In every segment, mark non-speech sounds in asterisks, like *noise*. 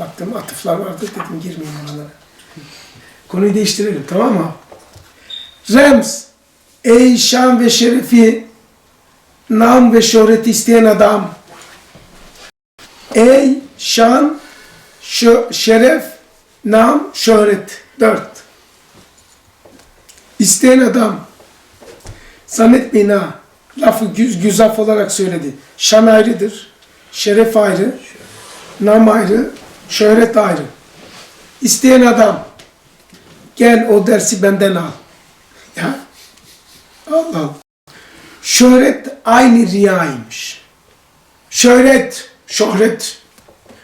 Baktım atıflar vardı dedim girmeyeyim oralara. Konuyu değiştirelim tamam mı? Rems, ey şan ve şerefi, nam ve şöhret isteyen adam. Ey şan, şeref, nam, şöhret. Dört. İsteyen adam. Zannetmeyin ha. Lafı güz, güzaf olarak söyledi. Şan ayrıdır. Şeref ayrı. Nam ayrı. Şöhret ayrı. İsteyen adam. Gel o dersi benden al. Ya. Allah Allah. Şöhret aynı riyaymış. Şöhret, şöhret,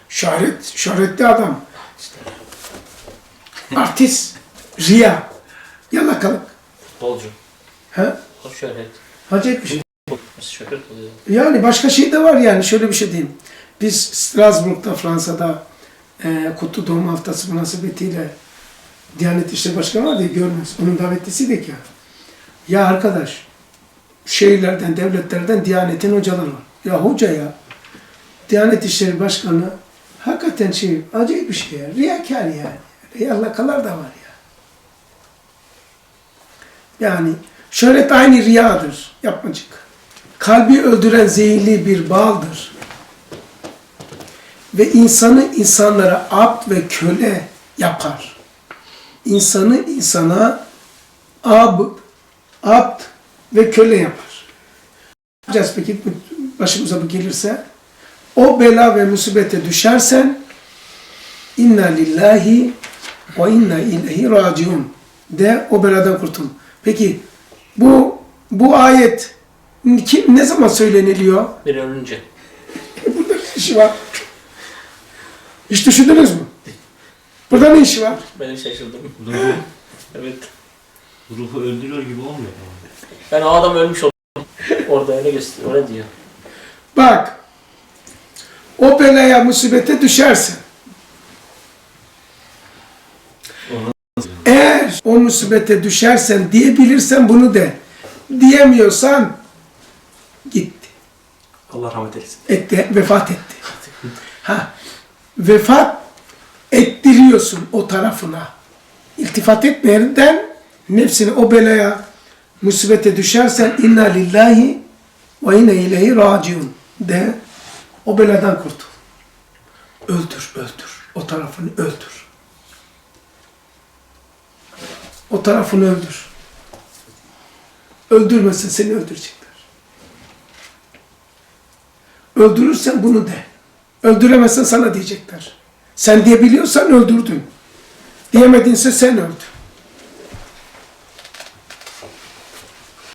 şöhret, şöhretli adam. Artist, riya, yalakalık. Futbolcu. Ha? O şöhret. Acayip bir şey. Şöhret oluyor? Yani başka şey de var yani şöyle bir şey diyeyim. Biz Strasbourg'da Fransa'da e, Kutlu Doğum Haftası münasebetiyle Diyanet İşleri Başkanı var diye görmez. Onun davetlisiydik ya. Ya arkadaş şehirlerden, devletlerden Diyanet'in hocaları var. Ya hoca ya. Diyanet İşleri Başkanı hakikaten şey acayip bir şey ya. Riyakar yani. Yallakalar da var ya. Yani şöhret aynı riyadır. Yapmacık. Kalbi öldüren zehirli bir baldır. Ve insanı insanlara abd ve köle yapar. İnsanı insana abd, abd ve köle yapar. Yapacağız peki bu- başımıza bu gelirse? O bela ve musibete düşersen inna lillahi ve inna ileyhi raciun de o beladan kurtul. Peki bu bu ayet kim ne zaman söyleniliyor? Bir ölünce. Burada ne işi var? Hiç düşündünüz mü? Burada ne işi var? Ben şaşırdım. Ruhu, *laughs* Evet. ruhu öldürüyor gibi olmuyor mu? Yani o adam ölmüş oldu. Orada öyle gösteriyor. Öyle diyor. Bak, o belaya musibete düşersen, eğer o musibete düşersen diyebilirsen bunu de. Diyemiyorsan gitti. Allah rahmet eylesin. Etti, vefat etti. *laughs* Ha, vefat ettiriyorsun o tarafına. İltifat etmeyenden nefsini o belaya musibete düşersen inna lillahi ve inne ileyhi raciun de o beladan kurtul. Öldür, öldür. O tarafını öldür. O tarafını öldür. Öldürmesin seni öldürecekler. Öldürürsen bunu de. Öldüremezsen sana diyecekler. Sen diyebiliyorsan öldürdün. Diyemedinse sen öldün.